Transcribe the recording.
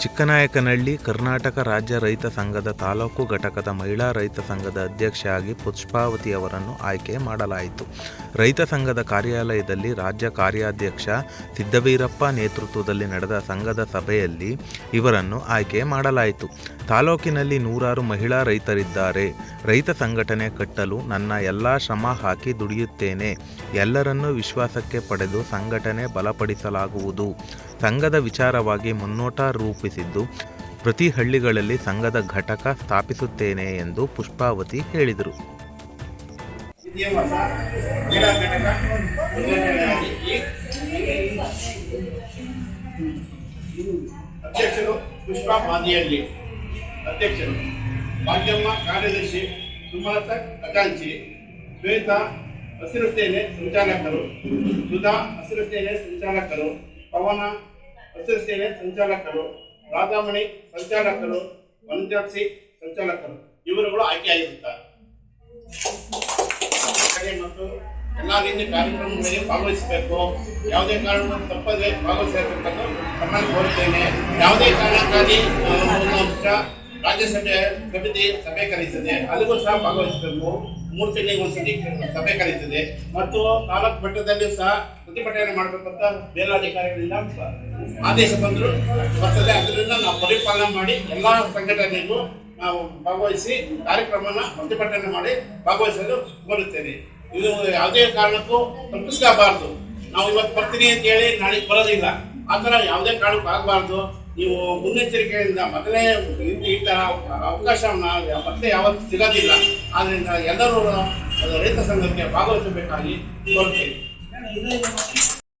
ಚಿಕ್ಕನಾಯಕನಹಳ್ಳಿ ಕರ್ನಾಟಕ ರಾಜ್ಯ ರೈತ ಸಂಘದ ತಾಲೂಕು ಘಟಕದ ಮಹಿಳಾ ರೈತ ಸಂಘದ ಅಧ್ಯಕ್ಷೆಯಾಗಿ ಪುಷ್ಪಾವತಿ ಅವರನ್ನು ಆಯ್ಕೆ ಮಾಡಲಾಯಿತು. ರೈತ ಸಂಘದ ಕಾರ್ಯಾಲಯದಲ್ಲಿ ರಾಜ್ಯ ಕಾರ್ಯಾಧ್ಯಕ್ಷ ಸಿದ್ದವೀರಪ್ಪ ನೇತೃತ್ವದಲ್ಲಿ ನಡೆದ ಸಂಘದ ಸಭೆಯಲ್ಲಿ ಇವರನ್ನು ಆಯ್ಕೆ ಮಾಡಲಾಯಿತು. ತಾಲೂಕಿನಲ್ಲಿ ನೂರಾರು ಮಹಿಳಾ ರೈತರಿದ್ದಾರೆ. ರೈತ ಸಂಘಟನೆ ಕಟ್ಟಲು ನನ್ನ ಎಲ್ಲ ಶ್ರಮ ಹಾಕಿ ದುಡಿಯುತ್ತೇನೆ. ಎಲ್ಲರನ್ನೂ ವಿಶ್ವಾಸಕ್ಕೆ ಪಡೆದು ಸಂಘಟನೆ ಬಲಪಡಿಸಲಾಗುವುದು. ಸಂಘದ ವಿಚಾರವಾಗಿ ಮುನ್ನೋಟ ರೂಪಿಸಿದ್ದು ಪ್ರತಿ ಹಳ್ಳಿಗಳಲ್ಲಿ ಸಂಘದ ಘಟಕ ಸ್ಥಾಪಿಸುತ್ತೇನೆ ಎಂದು ಪುಷ್ಪಾವತಿ ಹೇಳಿದರು. ಅಧ್ಯಕ್ಷರು ಪುಷ್ಪಾ ಮಾದಿಯಲ್ಲಿ. ಅಧ್ಯಕ್ಷರು ಭಾಗ್ಯಮ್ಮ ಕಾರ್ಯದರ್ಶಿ ಸುಮಲತಾ ಖಜಾಂಚಿ ಶ್ವೇತಾ ಹಸಿರು ಸೇನೆ ಸಂಚಾಲಕರು ಸುಧಾ ಹಸಿರು ಸೇನೆ ಸಂಚಾಲಕರು, ಪವನ ಹಸಿರು ಸೇನೆ ಸಂಚಾಲಕರು ರಾಧಾಮಣಿ ಸಂಚಾಲಕರು ವನಜಾಕ್ಷಿ ಸಂಚಾಲಕರು, ಇವರುಗಳು ಆಯ್ಕೆಯಾಗಿರುತ್ತಾರೆ. ಮತ್ತು ಎಲ್ಲ ರೀತಿಯ ಕಾರ್ಯಕ್ರಮಗಳಿಗೆ ಭಾಗವಹಿಸಬೇಕು. ಯಾವುದೇ ಕಾರಣಕ್ಕೂ ತಪ್ಪದೇ ಭಾಗವಹಿಸಬೇಕಂತ ತಮ್ಮನ್ನು ಕೋರುತ್ತೇನೆ. ಯಾವುದೇ ಕಾರಣಕ್ಕಾಗಿ ಅಂಶ ರಾಜ್ಯಸಭೆ ಸಮಿತಿ ಸಭೆ ಕರೀತದೆ. ಅಲ್ಲಿಗೂ ಸಹ ಭಾಗವಹಿಸಬೇಕು. ಮೂರು ತಿಂಗಳಿಗೆ ಸಭೆ ಕರೀತದೆ. ಮತ್ತು ತಾಲೂಕು ಮಟ್ಟದಲ್ಲಿ ಸಹ ಪ್ರತಿಭಟನೆ ಮಾಡಬೇಕಂತ ಮೇಲಾಧಿಕಾರಿಗಳಿಂದ ಆದೇಶ ಬಂದರು. ಬರ್ತದೆ. ಅದರಿಂದ ನಾವು ಪರಿಪಾಲನೆ ಮಾಡಿ ಎಲ್ಲ ಸಂಘಟನೆಗೂ ನಾವು ಭಾಗವಹಿಸಿ ಕಾರ್ಯಕ್ರಮನ ಪ್ರತಿಭಟನೆ ಮಾಡಿ ಭಾಗವಹಿಸಲು ಬರುತ್ತೇನೆ ಇದು ಯಾವುದೇ ಕಾರಣಕ್ಕೂ ತಪ್ಪಿಸ್ಕೋಬಾರ್ದು. ನಾವು ಇವತ್ತು ಬರ್ತೀನಿ ಅಂತ ಹೇಳಿ ನಾಳೆ ಬರೋದಿಲ್ಲ. ಆ ಥರ ಯಾವುದೇ ಕಾರಣಕ್ಕೂ ಆಗಬಾರ್ದು. ನೀವು ಮುನ್ನೆಚ್ಚರಿಕೆಯಿಂದ ಮೊದಲೇ ಈ- ಥರ ಅವಕಾಶವನ್ನ ಮತ್ತೆ ಯಾವತ್ತೂ ಸಿಗೋದಿಲ್ಲ. ಆದ್ದರಿಂದ ಎಲ್ಲರೂ ರೈತ ಸಂಘಕ್ಕೆ ಭಾಗವಹಿಸಬೇಕಾಗಿ ಕೋರುತ್ತೇನೆ